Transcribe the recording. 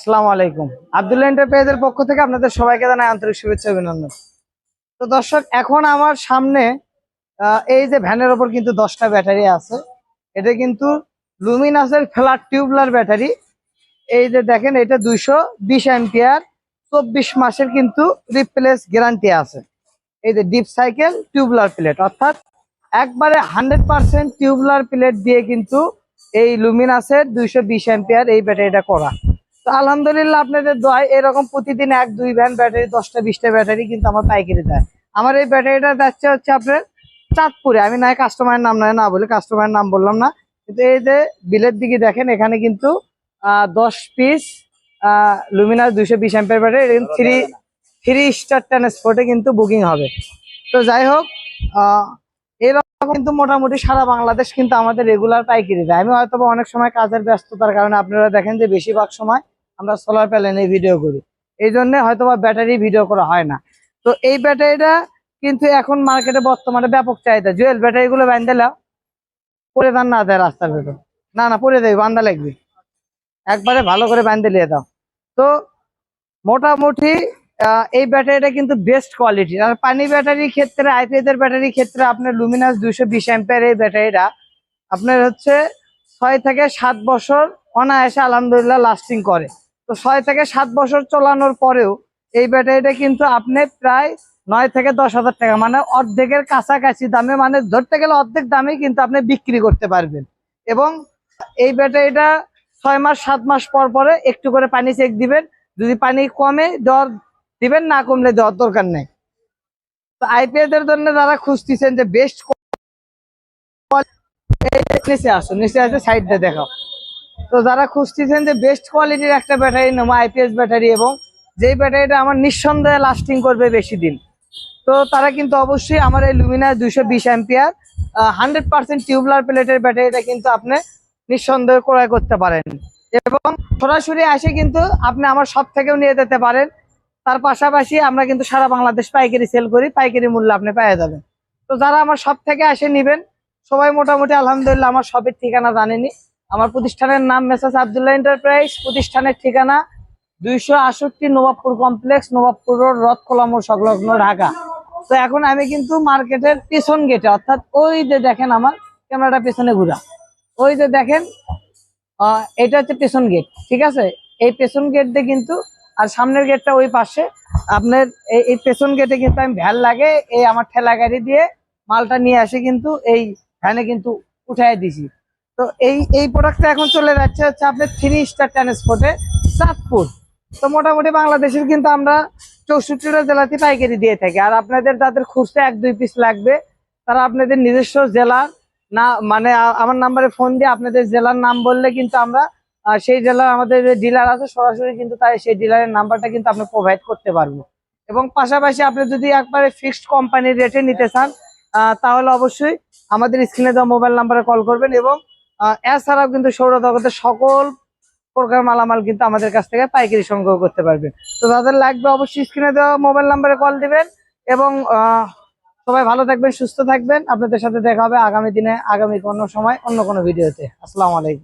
আসসালামু আলাইকুম। আব্দুল্লাহ এন্টারপ্রাইজের পক্ষ থেকে আপনাদের সবাইকে জানাই আন্তরিক শুভেচ্ছা অভিনন্দন। তো দর্শক, এখন আমার সামনে এই যে ভ্যানের ওপর কিন্তু দশটা ব্যাটারি আছে। এটা কিন্তু লুমিনাসের ফ্ল্যাট টিউবলার ব্যাটারি। এই যে দেখেন, এটা দুইশো বিশ অ্যাম্পিয়ার। চব্বিশ মাসের কিন্তু রিপ্লেস গ্যারান্টি আছে। এই যে ডিপ সাইকেল টিউবলার প্লেট অর্থাৎ একবারে হান্ড্রেড পার্সেন্ট টিউবলার প্লেট দিয়ে কিন্তু এই লুমিনাসের দুইশো বিশ অ্যাম্পিয়ার এই ব্যাটারিটা করা। আলহামদুলিল্লাহ আপনাদের দয় এরকম প্রতিদিন এক দুই ভ্যান ব্যাটারি দশটা বিশটা ব্যাটারি কিন্তু আমার পাইকারি দেয়। আমার এই ব্যাটারিটা যাচ্ছে হচ্ছে আপনার চাঁদপুরে। আমি নাই কাস্টমারের নাম নয় না বলে কাস্টমারের নাম বললাম না। কিন্তু এই যে বিলের দিকে দেখেন এখানে কিন্তু আহ, দশ পিস লুমিনাস দুইশো বিশ ampere battery three three star ট্রান্সপোর্টে কিন্তু বুকিং হবে। তো যাই হোক আহ, এরকম কিন্তু মোটামুটি সারা বাংলাদেশ কিন্তু আমাদের রেগুলার পাইকারি দেয়। আমি হয়তো অনেক সময় কাজের ব্যস্ততার কারণে আপনারা দেখেন যে বেশিরভাগ সময় আমরা সোলার প্যানেলে ভিডিও করি। এই জন্য হয়তো বা ব্যাটারি ভিডিও করা হয় না। তো এই ব্যাটারিটা কিন্তু এখন মার্কেটে বর্তমানে ব্যাপক চাহিদা। জুয়েল ব্যাটারি গুলো বান্ধালাম পরে দান না দেয় রাস্তার ভেতর। না না পরে দেবে বান্ধা লাগবে। একবারে ভালো করে বান্ধে নিয়ে দাও। তো মোটামুটি এই ব্যাটারিটা কিন্তু বেস্ট কোয়ালিটি আর পানি ব্যাটারির ক্ষেত্রে আইপিএস এর ব্যাটারির ক্ষেত্রে আপনার লুমিনাস দুইশো বিশ অ্যাম্পিয়ার এই ব্যাটারিটা আপনার হচ্ছে ছয় থেকে সাত বছর অনায়াসে আলহামদুলিল্লাহ লাস্টিং করে। তো ছয় থেকে সাত বছর চলানোর পরেও এই ব্যাটারিটা কিন্তু আপনি প্রায় নয় থেকে দশ হাজার টাকা মানে অর্ধেকের কাছাকাছি দামে মানে ধরতে গেলে অর্ধেক দামে কিন্তু আপনি বিক্রি করতে পারবেন। এবং এই ব্যাটারিটা ছয় মাস, সাত মাস পর পরে একটু করে পানি চেক দিবেন। যদি পানি কমে দেওয়ার দিবেন, না কমলে দেওয়ার দরকার নেই। তো আইপিএস এর জন্য যারা খুঁজতেছেন যে বেস্ট নিচে আসো, নিচে আসে সাইড দিয়ে দেখাও। তো যারা খুঁজতেছেন যে বেস্ট কোয়ালিটির একটা ব্যাটারি নেব আইপিএস ব্যাটারি এবং যেই ব্যাটারিটা আমার নিঃসন্দেহে লাস্টিং করবে বেশি দিন তো তারা কিন্তু অবশ্যই আমার এই লুমিনার দুইশো বিশ অ্যাম্পিয়ার হান্ড্রেড পার্সেন্ট টিউবলার প্লেটের ব্যাটারিটা কিন্তু আপনি নিঃসন্দেহে ক্রয় করতে পারেন এবং সরাসরি আসে কিন্তু আপনি আমার সব থেকেও নিয়ে যেতে পারেন। তার পাশাপাশি আমরা কিন্তু সারা বাংলাদেশ পাইকারি সেল করি, পাইকারি মূল্য আপনি পেয়ে যাবেন। তো যারা আমার সব থেকে আসে নিবেন, সবাই মোটামুটি আলহামদুলিল্লাহ আমার সবের ঠিকানা জানেনি। আমার প্রতিষ্ঠানের নাম মেসাজ আবদুল্লাহ এন্টারপ্রাইজ। প্রতিষ্ঠানের ঠিকানা দুইশো আষট্টি নবাবপুর কমপ্লেক্স, নবাবপুর রোড রথ মোড়, সংলগ্ন ঢাকা। তো এখন আমি কিন্তু মার্কেটের পিছন গেটে, অর্থাৎ ওই যে দেখেন আমার ক্যামেরাটা পেছনে ঘুরা। ওই যে দেখেন এটা হচ্ছে পেছন গেট, ঠিক আছে? এই পেছন গেট দিয়ে কিন্তু, আর সামনের গেটটা ওই পাশে। আপনার এই এই পেছন গেটে কিন্তু আমি ভ্যান লাগে, এই আমার ঠেলা গাড়ি দিয়ে মালটা নিয়ে আসে কিন্তু এই ভ্যানে কিন্তু উঠাই দিছি তো এই এই প্রোডাক্টটা এখন চলে যাচ্ছে হচ্ছে আপনার থ্রি স্টার ট্রান্সপোর্টে চাঁদপুর। তো মোটামুটি বাংলাদেশের কিন্তু আমরা চৌষট্টিটা জেলাতে পাইকারি দিয়ে থাকি। আর আপনাদের যাদের খুঁজতে এক, দুই পিস লাগবে। তারা আপনাদের নিজস্ব জেলার না মানে আমার নাম্বারে ফোন দিয়ে আপনাদের জেলার নাম বললে কিন্তু আমরা সেই জেলার আমাদের যে ডিলার আছে, সরাসরি কিন্তু তাই সেই ডিলারের নাম্বারটা কিন্তু আপনি প্রোভাইড করতে পারব। এবং পাশাপাশি আপনি যদি একবারে ফিক্সড কোম্পানির রেটে নিতে চান তাহলে অবশ্যই আমাদের স্ক্রিনে দেওয়া মোবাইল নাম্বারে কল করবেন এবং এছাড়াও কিন্তু সৌরজগতের সকল প্রকার মালামাল কিন্তু আমাদের কাছ থেকে পাইকারি সংগ্রহ করতে পারবেন। তো তাদের লাগবে অবশ্যই স্ক্রিনে দেওয়া মোবাইল নাম্বারে কল দিবেন এবং সবাই ভালো থাকবেন, সুস্থ থাকবেন। আপনাদের সাথে দেখা হবে আগামী দিনে, আগামী কোনো সময়, অন্য কোনো ভিডিওতে আসসালামু আলাইকুম।